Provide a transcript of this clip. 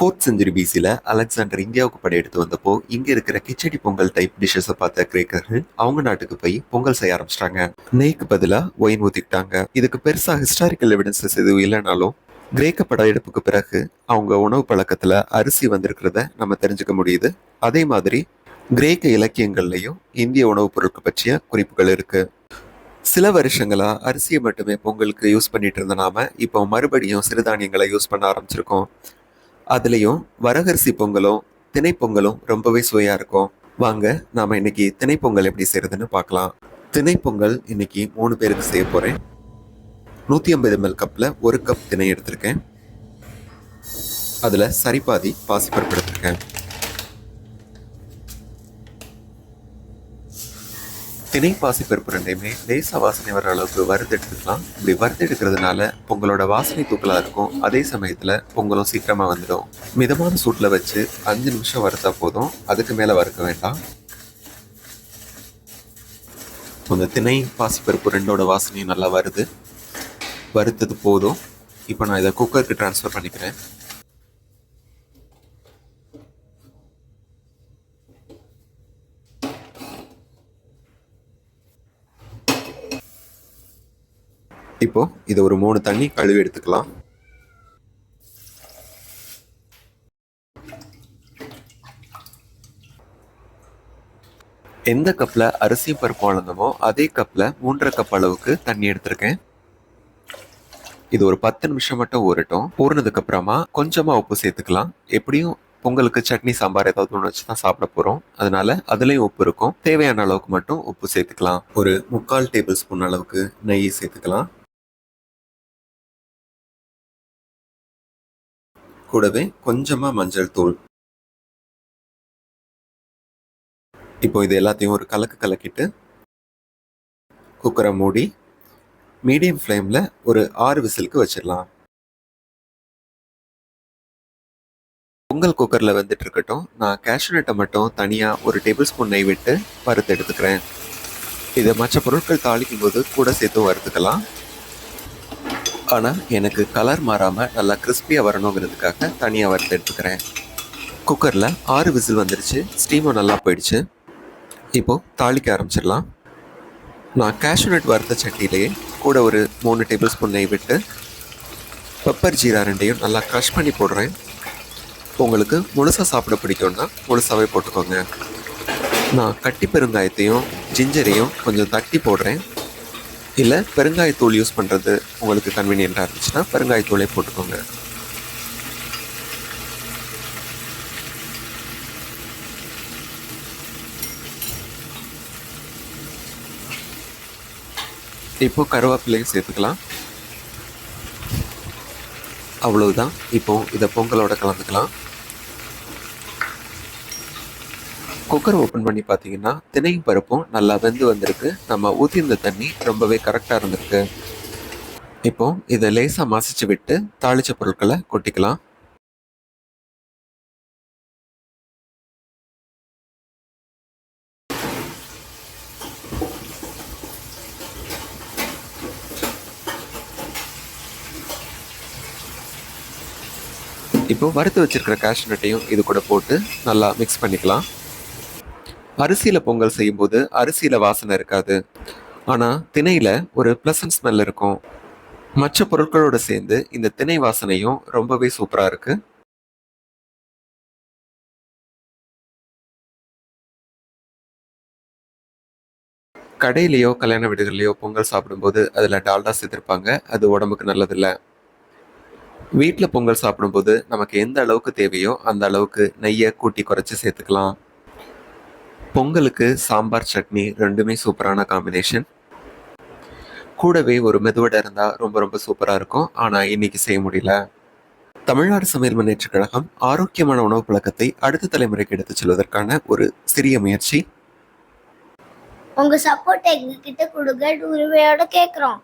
Fourth century பிசியில் Alexander இந்தியாவுக்கு படையெடுத்து வந்தப்போ இங்கே இருக்கிற கிச்சடி பொங்கல் டைப் டிஷ்ஷஸை பார்த்த கிரேக்கர்கள் அவங்க நாட்டுக்கு போய் பொங்கல் செய்ய ஆரம்பிச்சிட்டாங்க. நெய்க்கு பதிலாக ஒயின் ஊற்றிக்கிட்டாங்க இதுக்கு பெருசாக ஹிஸ்டாரிக்கல் எவிடன்சஸ் எதுவும் இல்லைனாலும் கிரேக்க படையெடுப்புக்கு பிறகு அவங்க உணவு பழக்கத்தில் அரிசி வந்திருக்கிறத நம்ம தெரிஞ்சுக்க முடியுது. அதே மாதிரி கிரேக்க இலக்கியங்கள்லையும் இந்திய உணவுப் பொருட்கள் பற்றிய குறிப்புகள் இருக்கு. சில வருஷங்களா அரிசியை மட்டுமே பொங்கலுக்கு யூஸ் பண்ணிட்டு இருந்த நாம இப்போ மறுபடியும் சிறுதானியங்களை யூஸ் பண்ண ஆரம்பிச்சிருக்கோம். அதுலேயும் வரகரிசி பொங்கலும் திணைப்பொங்கலும் ரொம்பவே சுவையாக இருக்கும். வாங்க நாம் இன்னைக்கு திணைப்பொங்கல் எப்படி செய்கிறதுன்னு பார்க்கலாம். திணைப்பொங்கல் இன்னைக்கு மூணு பேருக்கு செய்ய போகிறேன் நூற்றி ஐம்பது எம்எல் கப்பில் ஒரு கப் திணை எடுத்திருக்கேன். அதில் சரிபாதி பாசிப்பருப்பு எடுத்திருக்கேன். திணை பாசிப்பருப்பு ரெண்டையுமே லேசாக வாசனை வர அளவுக்கு வறுத்து எடுத்துக்கலாம். இப்படி வறுத்து எடுக்கிறதுனால பொங்கலோட வாசனை தூக்கலாக இருக்கும். அதே சமயத்தில் பொங்கலும் சீக்கிரமாக வந்துடும். மிதமான சூட்டில் வச்சு அஞ்சு நிமிஷம் வறுத்தா போதும். அதுக்கு மேலே வறுக்க வேண்டாம். இந்த திணை பாசிப்பருப்பு ரெண்டோட வாசனையும் நல்லா வருது. வறுத்தது போதும். இப்போ நான் இதை குக்கருக்கு ட்ரான்ஸ்ஃபர் பண்ணிக்கிறேன். இப்போ இதை ஒரு மூணு தண்ணி கழுவி எடுத்துக்கலாம். எந்த கப்பில் அரிசி பருப்பு வளர்ந்தமோ அதே கப்பில் மூன்றரை கப் அளவுக்கு தண்ணி எடுத்திருக்கேன். இது ஒரு பத்து நிமிஷம் மட்டும் ஊறட்டும். ஊறினதுக்கு அப்புறமா கொஞ்சமாக உப்பு சேர்த்துக்கலாம். எப்படியும் பொங்கலுக்கு சட்னி சாம்பார் ஏதாவது ஒன்று வச்சு தான் சாப்பிட போகிறோம் அதனால அதுலேயும் உப்பு இருக்கும். தேவையான அளவுக்கு மட்டும் உப்பு சேர்த்துக்கலாம். ஒரு முக்கால் டேபிள் ஸ்பூன் அளவுக்கு நெய் சேர்த்துக்கலாம். கூடவே கொஞ்சமாக மஞ்சள் தூள். இப்போ இது எல்லாத்தையும் ஒரு கலக்கு கலக்கிட்டு குக்கரை மூடி மீடியம் ஃப்ளேமில் ஒரு ஆறு விசிலுக்கு வச்சிடலாம். பொங்கல் குக்கரில் வந்துட்டு இருக்கட்டும் நான் கேஷ்யூநட்டை மட்டும் தனியாக ஒரு டேபிள் ஸ்பூன் நெய் விட்டு வறுத்து எடுத்துக்கிறேன். இதை மற்ற பொருட்கள் தாளிக்கும் போது கூட சேர்த்து வறுத்துக்கலாம். ஆனால் எனக்கு கலர் மாறாமல் நல்லா கிறிஸ்பியாக வரணுங்கிறதுக்காக தனியாக வறுத்து எடுத்துக்கிறேன். குக்கரில் ஆறு விசில் வந்துருச்சு. ஸ்டீமும் நல்லா போயிடுச்சு. இப்போது தாளிக்க ஆரம்பிச்சிடலாம். நான் cashew வறுத்த சட்டியிலேயே கூட ஒரு மூணு டேபிள் ஸ்பூன் நெய் விட்டு பெப்பர் ஜீரா ரெண்டையும் நல்லா க்ரஷ் பண்ணி போடுறேன். உங்களுக்கு முழுசாக சாப்பிட பிடிக்கும்னா முழுசாகவே போட்டுக்கோங்க. நான் கட்டி பெருங்காயத்தையும் ஜிஞ்சரையும் கொஞ்சம் தட்டி போடுறேன். இல்லை பெருங்காயத்தூள் யூஸ் பண்ணுறது உங்களுக்கு கன்வீனியண்ட்டாக இருந்துச்சுன்னா பெருங்காயத்தூளே போட்டுக்கோங்க. இப்போ கருவேப்பிலையும் சேர்த்துக்கலாம். அவ்வளவுதான். இப்போ இதை பொங்கலோட கலந்துக்கலாம். குக்கர் ஓப்பன் பண்ணி பார்த்தீங்கன்னா திணையும் பருப்பும் நல்லா வெந்து வந்திருக்கு. நம்ம ஊற்றியிருந்த தண்ணி ரொம்பவே கரெக்டாக இருந்திருக்கு. இப்போ இதை லேசாக மசிச்சு விட்டு தாளிச்ச பொருட்களை கொட்டிக்கலாம். இப்போ வறுத்து வச்சிருக்கிற கேஷ்யூ நட்டையும் இது கூட போட்டு நல்லா மிக்ஸ் பண்ணிக்கலாம். அரிசியில் பொங்கல் செய்யும்போது அரிசியில் வாசனை இருக்காது. ஆனால் திணையில் ஒரு ப்ளசன்ட் ஸ்மெல் இருக்கும். மற்ற பொருட்களோடு சேர்ந்து இந்த திணை வாசனையும் ரொம்பவே சூப்பராக இருக்கு. கடையிலையோ கல்யாண வீடுகள்லையோ பொங்கல் சாப்பிடும்போது அதில் டால்டா சேர்த்துருப்பாங்க. அது உடம்புக்கு நல்லதில்லை. வீட்டில் பொங்கல் சாப்பிடும்போது நமக்கு எந்த அளவுக்கு தேவையோ அந்த அளவுக்கு நெய்யை கூட்டி குறைச்சி சேர்த்துக்கலாம். பொங்கலுக்கு சாம்பார் சட்னி ரெண்டுமே சூப்பரான காம்பினேஷன் கூடவே ஒரு மெதுவடை இருந்தால் ரொம்ப ரொம்ப சூப்பராக இருக்கும். ஆனால் இன்னைக்கு செய்ய முடியல. தமிழ்நாடு சமையல் முன்னேற்றக் கழகம் ஆரோக்கியமான உணவு பழக்கத்தை அடுத்த தலைமுறைக்கு எடுத்துச் செல்வதற்கான ஒரு சிறிய முயற்சி. உங்கள் சப்போர்ட் எங்ககிட்ட கொடுங்க உரிமையோட கேட்குறோம்